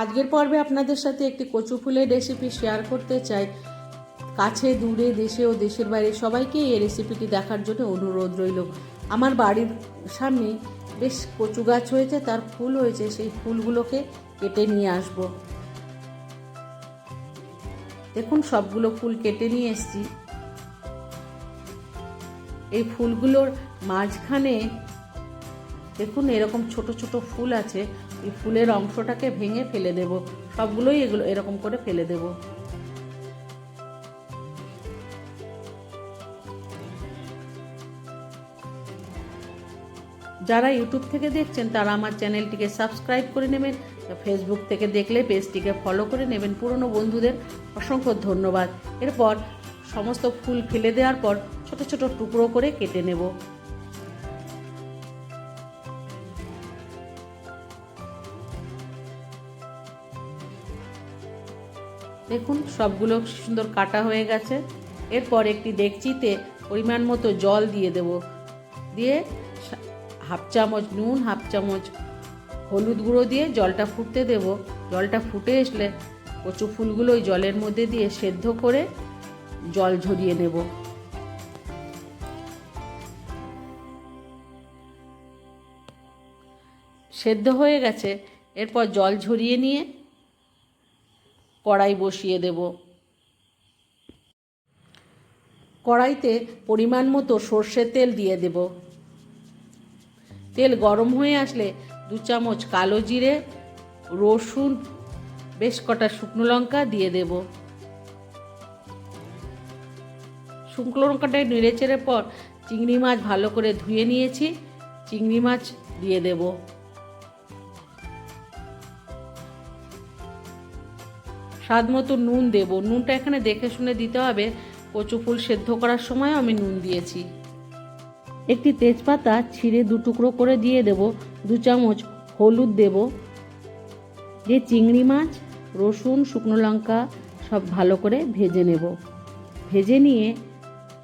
আজকের পর্বে আপনাদের সাথে একটি কচু ফুলের রেসিপি শেয়ার করতে চাই। কাছে, দূরে, দেশে ও দেশের বাইরে সবাইকে এই রেসিপিটি দেখার জন্য অনুরোধ রইল। আমার বাড়ির সামনে বেশ কচু গাছ হয়েছে, তার ফুল হয়েছে, সেই ফুলগুলোকে কেটে নিয়ে আসব। দেখুন, সবগুলো ফুল কেটে নিয়ে এসছি। এই ফুলগুলোর মাঝখানে দেখুন, এরকম ছোট ছোট ফুল আছে, এই ফুলের অংশটাকে ভেঙে ফেলে দেব। সবগুলোই এগুলো এরকম করে ফেলে দেব। যারা ইউটিউব থেকে দেখছেন, তারা আমার চ্যানেলটিকে সাবস্ক্রাইব করে নেবেন। ফেসবুক থেকে দেখলে পেজটিকে ফলো করে নেবেন। পুরনো বন্ধুদের অসংখ্য ধন্যবাদ। এরপর সমস্ত ফুল ফেলে দেওয়ার পর ছোট ছোট টুকরো করে কেটে নেব। দেখুন, সবগুলো সুন্দর কাটা হয়ে গেছে। এরপর একটি ডেকচিতে পরিমাণ মতো জল দিয়ে দেব। দিয়ে হাফ চামচ নুন, হাফ চামচ হলুদ গুঁড়ো দিয়ে জলটা ফুটতে দেব। জলটা ফুটে আসলে কচু ফুলগুলো ওই জলের মধ্যে দিয়ে সেদ্ধ করে জল ঝরিয়ে নেব। সেদ্ধ হয়ে গেছে। এরপর জল ঝরিয়ে নিয়ে কড়াই বসিয়ে দেব। কড়াইতে পরিমাণ মতো সর্ষের তেল দিয়ে দেব। তেল গরম হয়ে আসলে দু চামচ কালো জিরে, রসুন, বেশ কটা শুকনো লঙ্কা দিয়ে দেব। শুকনো লঙ্কাটা নেড়ে চেড়ে পর চিংড়ি মাছ ভালো করে ধুয়ে নিয়েছি। চিংড়ি মাছ দিয়ে দেবো। স্বাদ মতো নুন দেব। নুনটা এখানে দেখে শুনে দিতে হবে। কচু ফুল সেদ্ধ করার সময় আমি নুন দিয়েছি। একটি তেজপাতা ছিঁড়ে দু টুকরো করে দিয়ে দেব। দু চামচ হলুদ দেব। দিয়ে চিংড়ি মাছ, রসুন, শুকনো লঙ্কা সব ভালো করে ভেজে নেব। ভেজে নিয়ে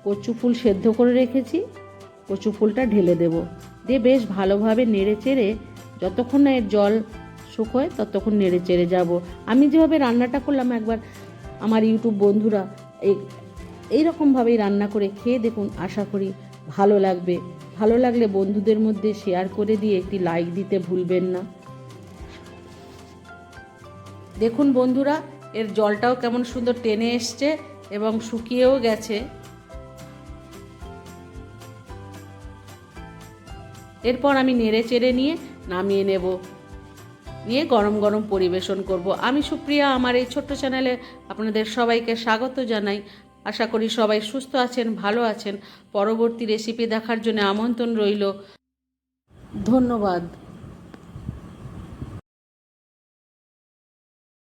কচু ফুল সেদ্ধ করে রেখেছি। কচু ফুলটা ঢেলে দেব। দিয়ে বেশ ভালোভাবে নেড়ে চেড়ে যতক্ষণ না এর জল শুকোয় ততক্ষণ নেড়ে চেড়ে যাব। আমি যেভাবে রান্নাটা করলাম একবার, আমার ইউটিউব বন্ধুরা, এই, এইরকমভাবেই রান্না করে খেয়ে দেখুন, আশা করি ভালো লাগবে। ভালো লাগলে বন্ধুদের মধ্যে শেয়ার করে দিয়ে একটি লাইক দিতে ভুলবেন না। দেখুন বন্ধুরা, এর জলটাও কেমন সুন্দর টেনে এসছে এবং শুকিয়েও গেছে। এরপর আমি নেড়ে চেড়ে নিয়ে নামিয়ে নেব। নিয়ে গরম গরম পরিবেশন করব। আমি সুপ্রিয়া, আমার এই ছোট্ট চ্যানেলে আপনাদের সবাইকে স্বাগত জানাই। আশা করি সবাই সুস্থ আছেন, ভালো আছেন। পরবর্তী রেসিপি দেখার জন্য আমন্ত্রণ রইল। ধন্যবাদ।